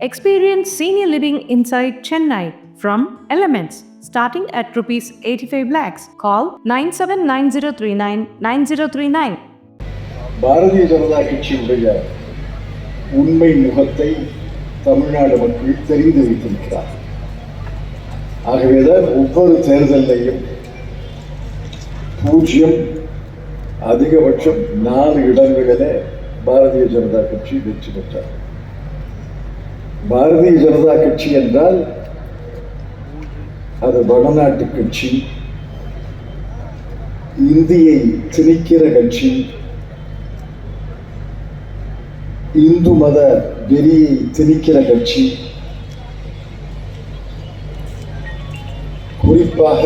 Experience senior living inside Chennai from Elements starting at rupees 85 lakhs. Call 979039 9039. Bharatiya Janata கட்சியுடைய உண்மை முகத்தை தமிழ்நாடு மக்கள் தெரிந்து வைத்திருக்கிறார் ஆகவேதான் ஒவ்வொரு தேர்தலையும் பூஜ்ஜியம் அதிகபட்சம் நாலு இடங்களிலே பாரதிய ஜனதா கட்சி வெற்றி பெற்றார் பாரதிய ஜனதா கட்சி என்றால் அது வடநாட்டு கட்சி இந்தியை திணிக்கிற கட்சி இந்து மத வெறியை திணிக்கிற கட்சி. குறிப்பாக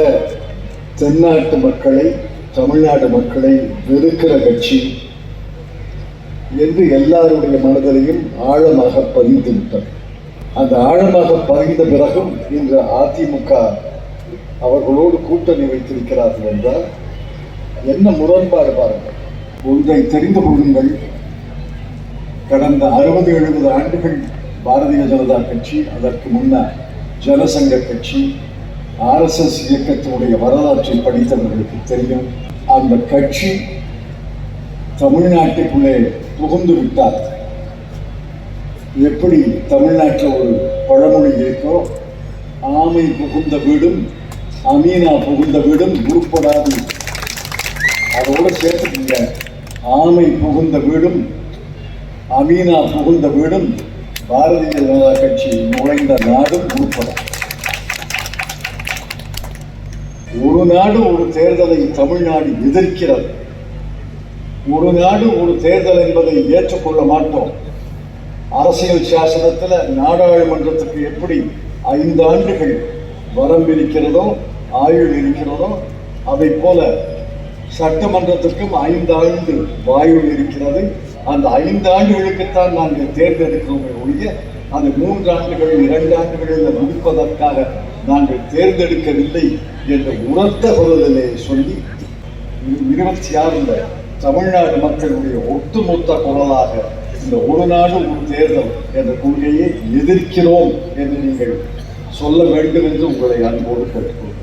தென்னாட்டு மக்களை தமிழ்நாடு மக்களை வெறுக்கிற கட்சி என்று எல்லாருடைய மனதிலையும் ஆழமாக பதிந்துவிட்டது. அந்த ஆழமாக பதிந்த பிறகும் இன்று அதிமுக அவர்களோடு கூட்டணி வைத்திருக்கிறார்கள் என்றால் என்ன முரண்பாடு பாருங்கள். ஒன்றை தெரிந்து கொள்ளுங்கள். கடந்த அறுபது எழுபது ஆண்டுகள் பாரதிய ஜனதா கட்சி அதற்கு முன்னர் ஜனசங்க கட்சி ஆர்எஸ்எஸ் இயக்கத்தினுடைய வரலாற்றை படித்தவர்களுக்கு தெரியும். அந்த கட்சி தமிழ்நாட்டுக்குள்ளே புகுந்து விட்டார். எப்படி தமிழ்நாட்டில் ஒரு பழமொழி இருக்கோ ஆமை புகுந்த வீடும் அமீனா புகுந்த வீடும் உருப்படாது. அதோட சேர்த்துக்கீங்க. ஆமை புகுந்த வீடும் அமீனா புகுந்த வீடும் பாரதிய ஜனதா கட்சி நுழைந்த நாடும் உருப்படும் ஒரு நாடு ஒரு தேர்தலை தமிழ்நாடு எதிர்க்கிறது. ஒரு நாடு ஒரு தேர்தல் என்பதை ஏற்றுக்கொள்ள மாட்டோம். அரசியல் சாசனத்தில் நாடாளுமன்றத்துக்கு எப்படி ஐந்து ஆண்டுகள் வரம்பு இருக்கிறதோ ஆயுள் இருக்கிறதோ அதை போல சட்டமன்றத்திற்கும் ஐந்து ஆண்டு வாயுள் இருக்கிறது. அந்த ஐந்து ஆண்டுகளுக்குத்தான் நாங்கள் தேர்ந்தெடுக்கிறோமே ஒழிய அது மூன்று ஆண்டுகள் இரண்டு ஆண்டுகளில் முடிப்பதற்காக நாங்கள் தேர்ந்தெடுக்கவில்லை என்ற உரத்த குரலிலே சொல்லி இருபத்தி ஆறுல தமிழ்நாடு மக்களுடைய ஒட்டுமொத்த குரலாக இந்த ஒரு நாடு ஒரு தேர்தல் என்ற கொள்கையை எதிர்க்கிறோம் என்று நீங்கள் சொல்ல வேண்டும் என்று உங்களை அன்போடு கேட்டுக்கொள்கிறேன்.